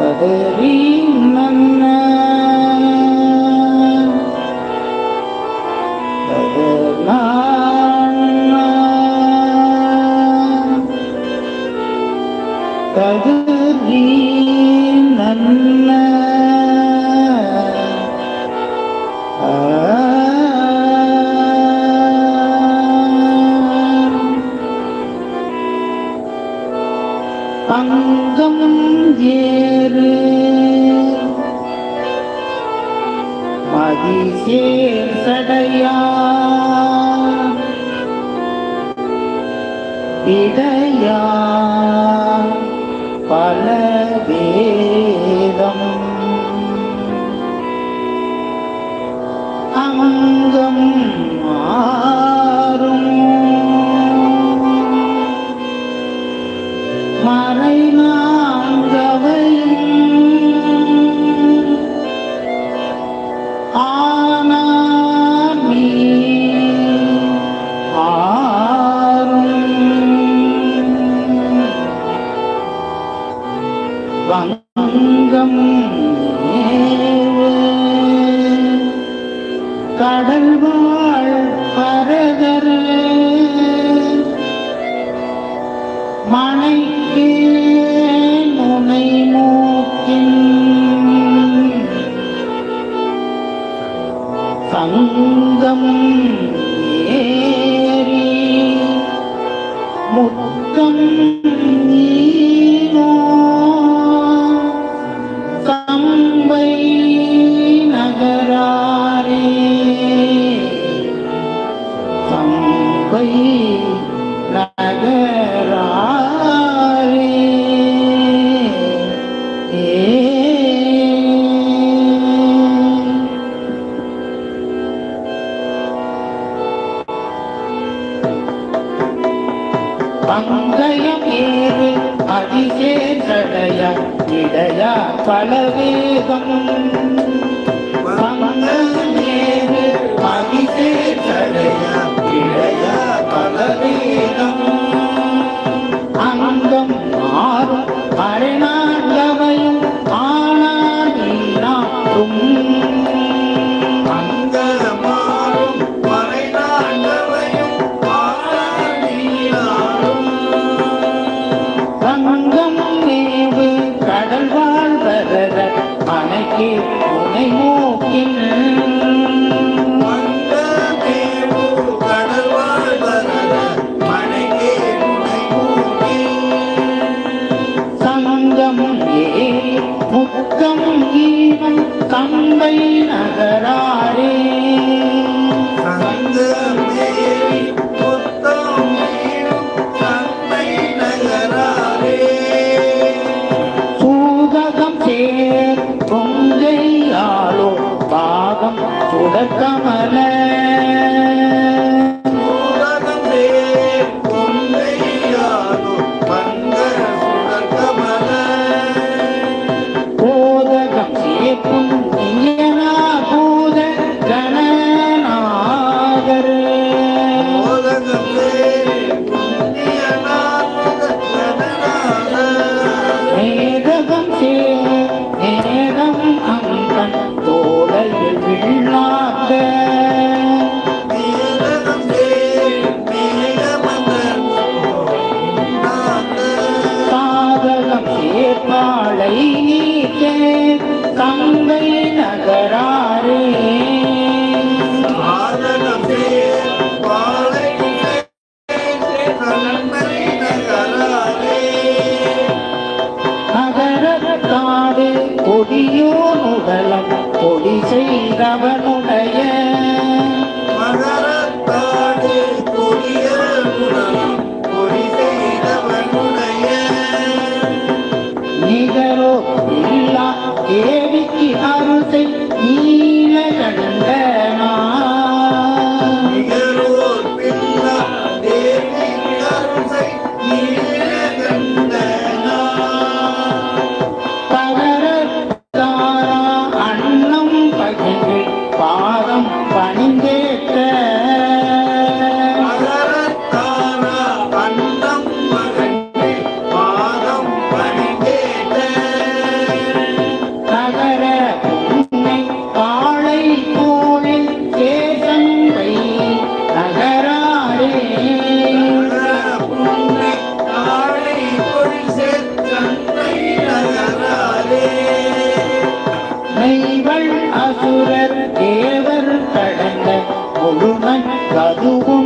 I remember. அங்கம் ஏறு. கடல் வாழ் அரகரே மனைக்கே முனை மூக்கின் சங்கம் ஏறி முத்தம் me. உடக்கமல abuelo. Cadu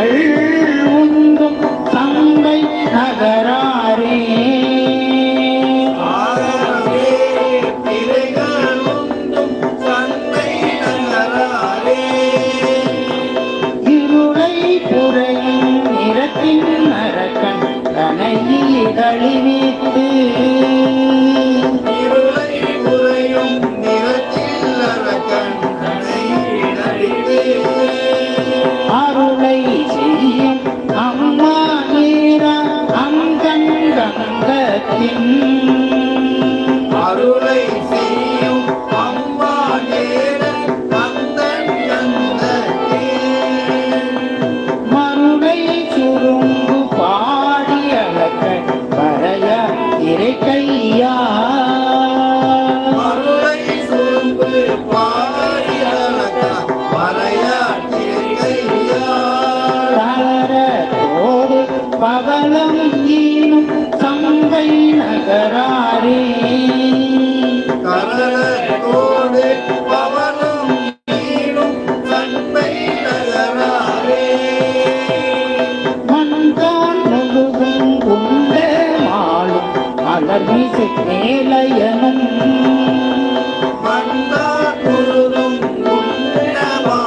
aí.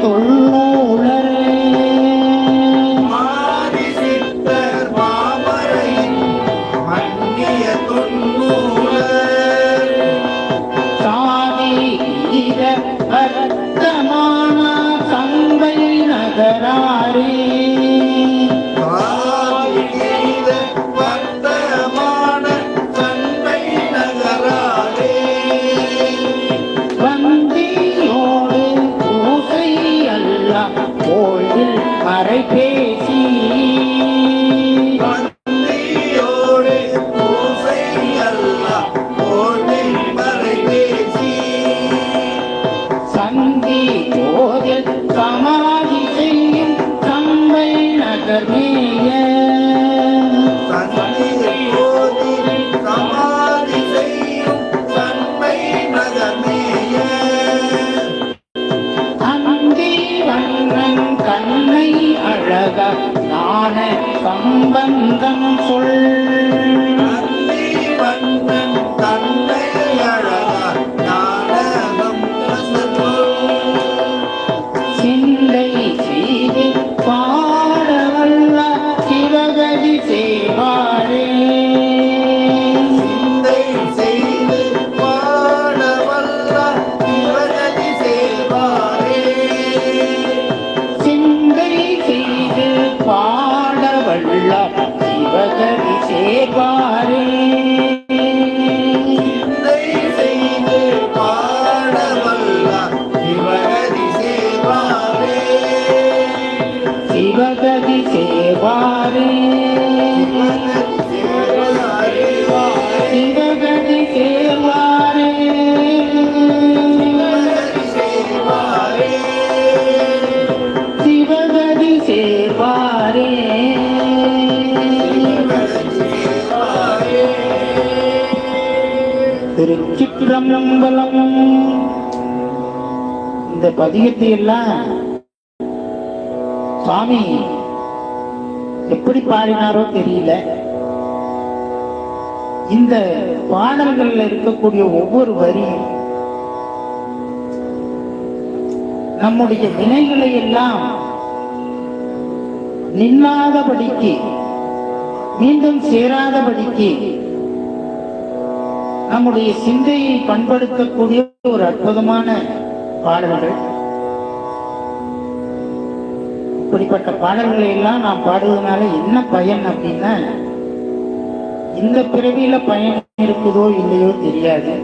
我 மறை பேசி சம்பந்தம் சொல் Bye. திருச்சிற்றம்பலம் இந்த பதிகத்தை எல்லாம் சுவாமி எப்படி பாடினாரோ தெரியல. இந்த பாடல்கள்ல இருக்கக்கூடிய ஒவ்வொரு வரியும் நம்முடைய வினைகளை எல்லாம் நின்னாதபடிக்கு மீண்டும் சேராதபடிக்கு நம்முடைய சிந்தையை பண்படுத்தக்கூடிய ஒரு அற்புதமான பாடல்கள். இப்படிப்பட்ட பாடல்களை எல்லாம் நாம் பாடுவதனால என்ன பயன் அப்படின்னா இந்த பிறவியில பயன் இருக்குதோ இல்லையோ தெரியாது.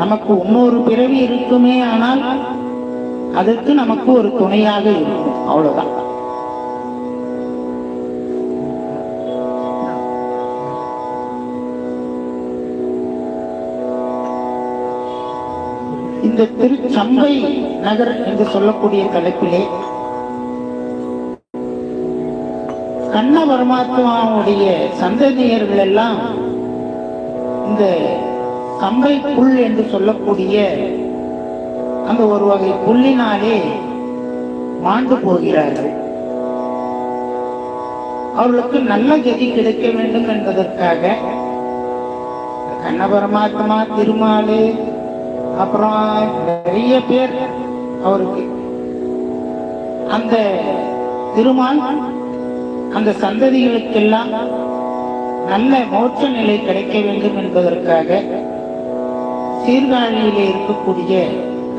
நமக்கு இன்னொரு பிறவி இருக்குமே ஆனால் அதற்கு நமக்கு ஒரு துணையாக இருக்கும். அவ்வளவுதான். இந்த திருச்சம்பை நகர் என்று சொல்லக்கூடிய தலைப்பிலே கண்ண பரமாத்மாவுடைய சந்ததியர்கள் எல்லாம் இந்த சம்பை புல் என்று சொல்லக்கூடிய அந்த ஒரு வகை புல்லினாலே மாண்டு போகிறார்கள். அவர்களுக்கு நல்ல கதி கிடைக்க வேண்டும் என்பதற்காக கண்ண பரமாத்மா திருமாலு அப்புறம் நிறைய பேர் அவருக்கு அந்த திருமான் அந்த சந்ததிகளுக்கெல்லாம் நல்ல மோட்ச நிலை கிடைக்க வேண்டும் என்பதற்காக சீர்காழியிலே இருக்கக்கூடிய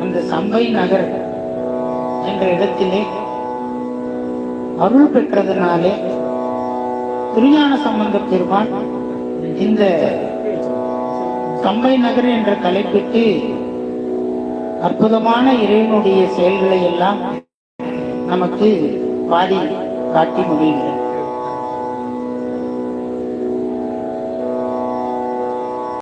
அந்த சம்பை நகர் என்ற இடத்திலே அருள் பெற்றதனாலே திருஞான சம்பந்த பெருமான் இந்த சம்பை நகர் என்ற தலைப்பிட்டு அற்புதமான இறைவனுடைய செயல்களை எல்லாம் நமக்கு பாடி காட்டி முடிகிறது